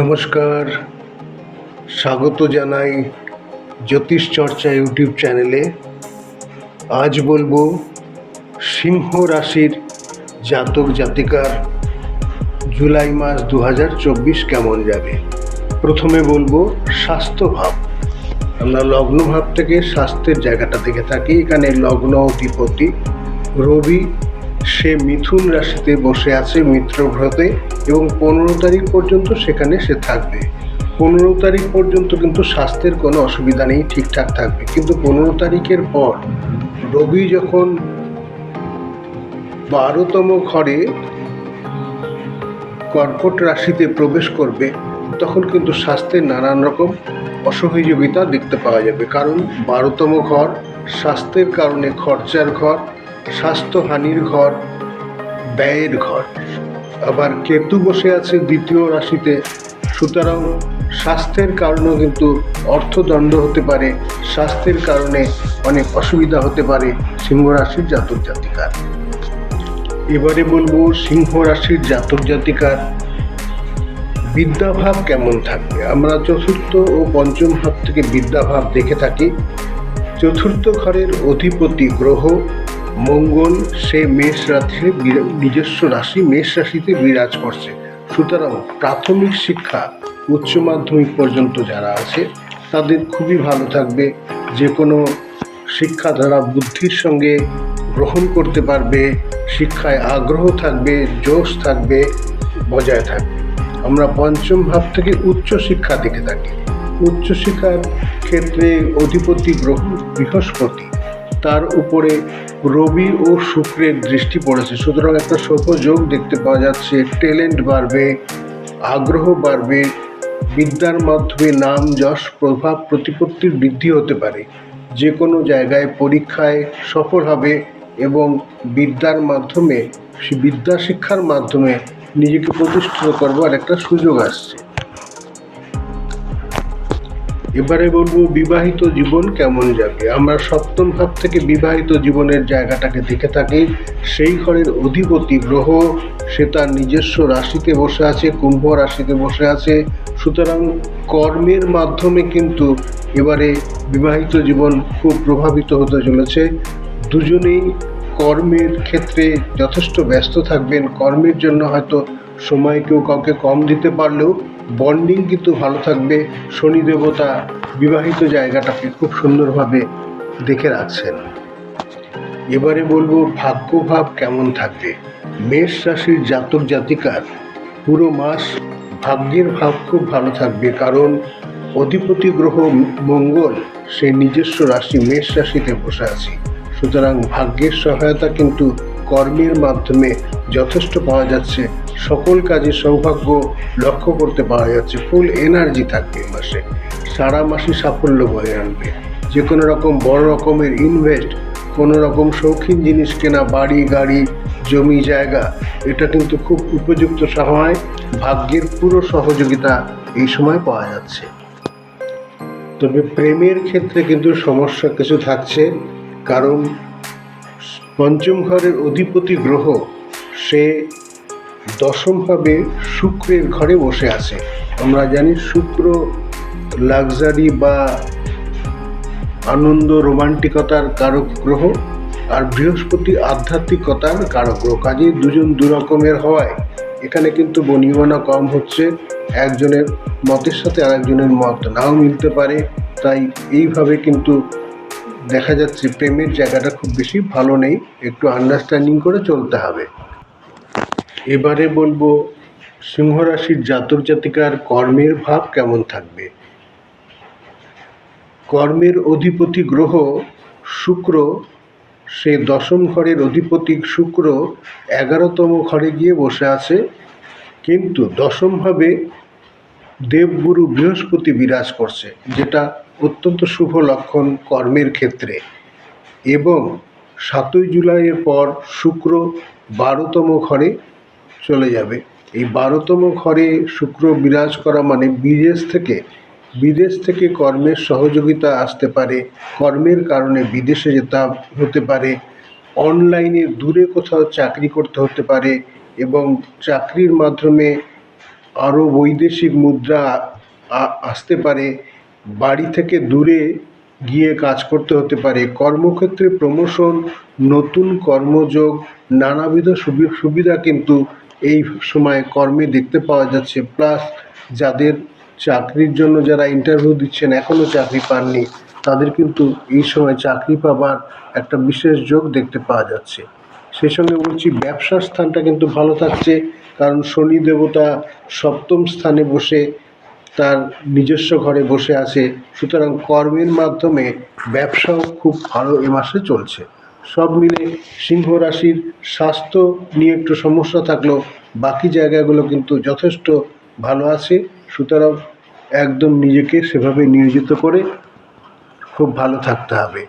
নমস্কার। স্বাগত জানাই জ্যোতিষ চর্চা ইউটিউব চ্যানেলে। আজ বলব সিংহ রাশির জাতক জাতিকার জুলাই মাস দু হাজার চব্বিশ কেমন যাবে? প্রথমে বলব স্বাস্থ্যভাব আমরা লগ্নভাব থেকে স্বাস্থ্যের জায়গাটা দেখে থাকি। এখানে লগ্ন, অধিপতি, রবি সে মিথুন রাশিতে বসে আছে মিত্রগ্রহতে এবং পনেরো তারিখ পর্যন্ত সেখানে সে থাকবে। পনেরো তারিখ পর্যন্ত কিন্তু স্বাস্থ্যের কোনো অসুবিধা নেই, ঠিকঠাক থাকবে। কিন্তু পনেরো তারিখের পর রবি যখন বারোতম ঘরে কর্কট রাশিতে প্রবেশ করবে, তখন কিন্তু স্বাস্থ্যের নানান রকম অসহযোগিতা দেখতে পাওয়া যাবে। কারণ বারোতম ঘর স্বাস্থ্যের কারণে খরচার ঘর স্বাস্থ্যহানির ঘর, ব্যয়ের ঘর। আবার কেতু বসে আছে দ্বিতীয় রাশিতে। সুতরাং স্বাস্থ্যের কারণেও কিন্তু অর্থদণ্ড হতে পারে। স্বাস্থ্যের কারণে অনেক অসুবিধা হতে পারে সিংহ রাশির জাতক জাতিকার। এবারে বলব সিংহ রাশির জাতক জাতিকার বিদ্যাভাব কেমন থাকবে? আমরা চতুর্থ ও পঞ্চম ভাব থেকে বিদ্যাভাব দেখে থাকি। চতুর্থ ঘরের অধিপতি গ্রহ মঙ্গল, সে মেষ বিরা- নিজস্ব রাশি, মেষ রাশিতে বিরাজ করছে। সুতরাং প্রাথমিক শিক্ষা উচ্চ মাধ্যমিক পর্যন্ত যারা আছে, তাদের খুবই ভালো থাকবে। যে কোনো শিক্ষা তারা বুদ্ধির সঙ্গে গ্রহণ করতে পারবে, শিক্ষায় আগ্রহ থাকবে, জোশ থাকবে, বজায় থাকবে। আমরা পঞ্চম ভাব থেকে উচ্চ শিক্ষা দেখে থাকি। উচ্চ শিক্ষার ক্ষেত্রে অধিপতি গ্রহ বৃহস্পতি। তার উপরে রবি ও শুক্রের দৃষ্টি পড়েছে। সুতরাং একটা যোগ দেখতে পাওয়া যাচ্ছে। ট্যালেন্ট বাড়বে, আগ্রহ বাড়বে, বিদ্যার মাধ্যমে নাম, যশ, প্রভাব, প্রতিপত্তির বৃদ্ধি হতে পারে। যে কোনো জায়গায় পরীক্ষায় সফল হবে এবং বিদ্যার মাধ্যমে, বিদ্যা শিক্ষার মাধ্যমে নিজেকে প্রতিষ্ঠিত করবার একটা সুযোগ আসছে। এবারে বলব বিবাহিত জীবন কেমন যাবে? আমরা সপ্তম ভাব থেকে বিবাহিত জীবনের জায়গাটাকে দেখে থাকি। সেই ঘরের অধিপতি গ্রহ, সে তার নিজস্ব রাশিতে বসে আছে, কুম্ভ রাশিতে বসে আছে। সুতরাং কর্মের মাধ্যমে কিন্তু এবারে বিবাহিত জীবন খুব প্রভাবিত হতে চলেছে। দুজনেই কর্মের ক্ষেত্রে যথেষ্ট ব্যস্ত থাকবেন। কর্মের জন্য হয়তো সময় কেউ কাউকে কম দিতে পারলেও বন্ডিং কিন্তু ভালো থাকবে। শনি দেবতা বিবাহিত জায়গাটাকে খুব সুন্দরভাবে দেখে রাখছেন। এবারে বলব ভাগ্যভাব কেমন থাকবে? মেষ রাশির জাতক জাতিকার পুরো মাস ভাগ্যের ভাব খুব ভালো থাকবে কারণ অধিপতি গ্রহ মঙ্গল, সে নিজস্ব রাশি মেষ রাশিতে বসে আছে। সুতরাং ভাগ্যের সহায়তা কিন্তু কর্মের মাধ্যমে যথেষ্ট পাওয়া যাচ্ছে। সকল কাজে সৌভাগ্য লক্ষ্য করতে পাওয়া যাচ্ছে। ফুল এনার্জি থাকবে মাসে। সারা মাসে সাফল্য বয়ে আনবে। যে কোনো রকম বড় রকমের ইনভেস্ট, কোনো রকম শৌখিন জিনিস কেনা, বাড়ি, গাড়ি, জমি, জায়গা, এটা কিন্তু খুব উপযুক্ত সময় ভাগ্যের পুরো সহযোগিতা এই সময় পাওয়া যাচ্ছে। তবে প্রেমের ক্ষেত্রে কিন্তু সমস্যা কিছু থাকছে, কারণ পঞ্চম ঘরের অধিপতি গ্রহ, সে দশমভাবে শুক্রের ঘরে বসে আছে। আমরা জানি শুক্র লাক্সারি বা আনন্দ রোমান্টিকতার কারক গ্রহ আর বৃহস্পতি আধ্যাত্মিকতার কারক গ্রহ। কাজেই দুজন দু রকমের হওয়ায় এখানে কিন্তু বনিবনা কম হচ্ছে, একজনের মতের সাথে আরেকজনের মত নাও মিলতে পারে। তাই এইভাবে কিন্তু দেখা যাচ্ছে প্রেমের জায়গাটা খুব বেশি ভালো নেই, একটু আন্ডারস্ট্যান্ডিং করে চলতে হবে। এবারে বলব সিংহ রাশির জাতক জাতিকার কর্মের ভাব কেমন থাকবে? কর্মের অধিপতি গ্রহ শুক্র, সে দশম ঘরের অধিপতি শুক্র এগারোতম ঘরে গিয়ে বসে আছে। কিন্তু দশমভাবে দেবগুরু বৃহস্পতি বিরাজ করছে, যেটা অত্যন্ত শুভ লক্ষণ কর্মের ক্ষেত্রে। এবং সাতই জুলাইয়ের পর শুক্র বারোতম ঘরে চলে যাবে। এই বারোতম ঘরে শুক্র বিরাজ করা মানে বিদেশ থেকে বিদেশ থেকে কর্মের সহযোগিতা আসতে পারে। কর্মের কারণে বিদেশে যেতে হতে পারে। অনলাইনে দূরে কোথাও চাকরি করতে হতে পারে এবং চাকরির মাধ্যমে আরও বৈদেশিক মুদ্রা আসতে পারে। বাড়ি থেকে দূরে গিয়ে কাজ করতে হতে পারে। কর্মক্ষেত্রে প্রমোশন, নতুন কর্মযোগ, নানাবিধ সুবি- সুবিধা কিন্তু এই সময় কর্মে দেখতে পাওয়া যাচ্ছে। প্লাস যাদের চাকরির জন্য যারা ইন্টারভিউ দিচ্ছেন এখনও চাকরি পাননি, তাদের কিন্তু এই সময় চাকরি পাবার একটা বিশেষ যোগ দেখতে পাওয়া যাচ্ছে। সেই সঙ্গে বলছি, ব্যবসার স্থানটা কিন্তু ভালো থাকছে, কারণ শনি দেবতা সপ্তম স্থানে বসে তার নিজস্ব ঘরে বসে আছে। সুতরাং কর্মের মাধ্যমে ব্যবসাও খুব ভালো এ মাসে চলছে। সব মিলে সিংহ রাশির স্বাস্থ্য নিয়ে একটু সমস্যা থাকলেও বাকি জায়গাগুলো কিন্তু যথেষ্ট ভালো আছে। সুতরাং একদম নিজেকে সেভাবে নিয়োজিত করে খুব ভালো থাকতে হবে।